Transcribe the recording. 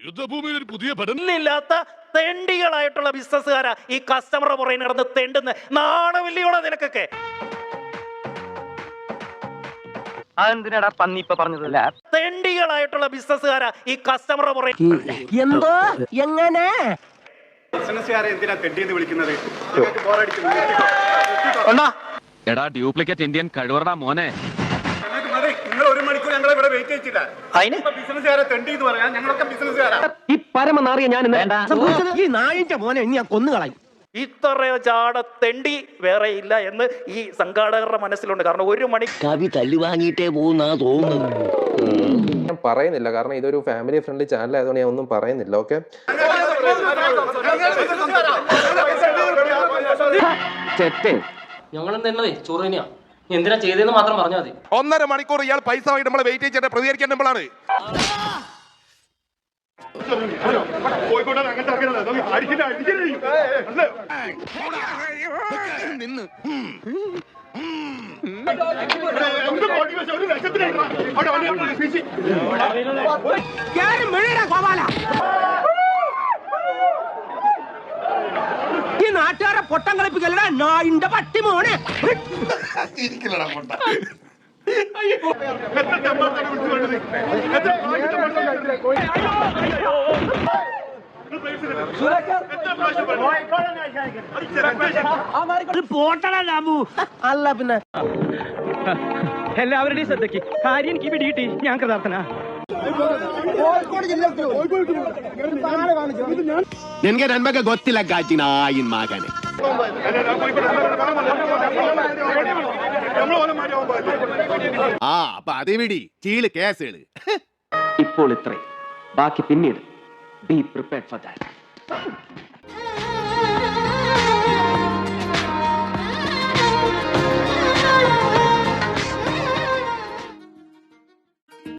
കർമ്മഭൂമിയിൽ ഒരു പുതിയ പഠനമില്ലാത്ത തെണ്ടികളായിട്ടുള്ള ബിസിനസ്സുകാരാ ഈ കസ്റ്റമറുടെ പുറകെ നടന്ന് തെണ്ടുന്ന. നാണമില്ലയോടെ നിനക്കൊക്കെ? അതെന്തിനാടാ പന്നി ഇപ്പൊ പറഞ്ഞതല്ല തെണ്ടികളായിട്ടുള്ള ബിസിനസ്സുകാരാ ഈ കസ്റ്റമറുടെ പുറകെ എന്തോ? എങ്ങനെ? ബിസിനസ്സുകാരെ എന്തിനാ തെണ്ടിയെന്ന് വിളിക്കുന്നത്? നിങ്ങൾക്ക് ബോറടിക്കുന്നു നിർത്തിക്കോ. നിർത്തിക്കോ. എടാ ഡ്യൂപ്ലിക്കേറ്റ് ഇന്ത്യൻ കഴിവറടാ മോനെ നിങ്ങൾക്ക് മതി നിങ്ങൾ ഒരു മണിക്കൂർ ഞങ്ങളെ ഇവിടെ വെയിറ്റ് ചെയ്യിച്ചില്ല അതിന്? ബിസിനസ്സുകാരെ തെണ്ടി എന്ന് ഞങ്ങളൊക്കെ ബിസിനസ്സുകാരാ ഈ പരമനാറിയ ഞാൻ ഈ നായിന്റെ മോനെ ഇനി ഞാൻ കൊന്നുകളയും. വേറെ ഇല്ല എന്ന് ഈ സംഘാടകരുടെ മനസ്സിലുണ്ട്. കാരണം ഒരു മണി കവി തല്ലു വാങ്ങിയിട്ടേ പോകുന്നാ തോന്നുന്നത് ഞാൻ പറയുന്നില്ല. കാരണം ഇതൊരു ഫാമിലി ഫ്രണ്ട്ലി ചാനൽ ആയതുകൊണ്ട് ഞാൻ ഒന്നും പറയുന്നില്ല. ഓക്കെ ചെറ്റേ ചോറിനെയാ ചോറ് തന്നെയാ? എന്തിനാ ചെയ്തതെന്ന് മാത്രം പറഞ്ഞാൽ മതി. ഒന്നര മണിക്കൂർ ഇയാൾ പൈസ വാങ്ങി നമ്മളെ വെയിറ്റ് ചെയ്തിട്ട് പ്രതികരിക്കാൻ നമ്മളാണ്. നോക്ക്, നാട്ടുകാരെ പൊട്ടം കളിപ്പിക്കലടാ. നായിന്റെ പട്ടി മോനെ. പോട്ടടാ രാമു അല്ല പിന്നെ. എല്ലാവരുടെയും ശ്രദ്ധയ്ക്ക്. കാര്യം എനിക്ക് പിടികിട്ടി. ഞാൻ കൃതാർത്ഥന. ನಿನ್ಗೆ ನನ್ ಬಗ್ಗೆ ಗೊತ್ತಿಲ್ಲ ಗಾಜಿ ನಾಯಿನ್ ಮಗನೆ നമ്മൾ ഓരോ മാറ്റി ആവുമ്പോൾ ആ അപ്പൊ അതേ വിടി ചീള് കേസുകള് ഇപ്പോൾ ഇത്രയും ബാക്കി പിന്നീട് ബി പ്രിപ്പയർഡ് ഫോർ ദാറ്റ്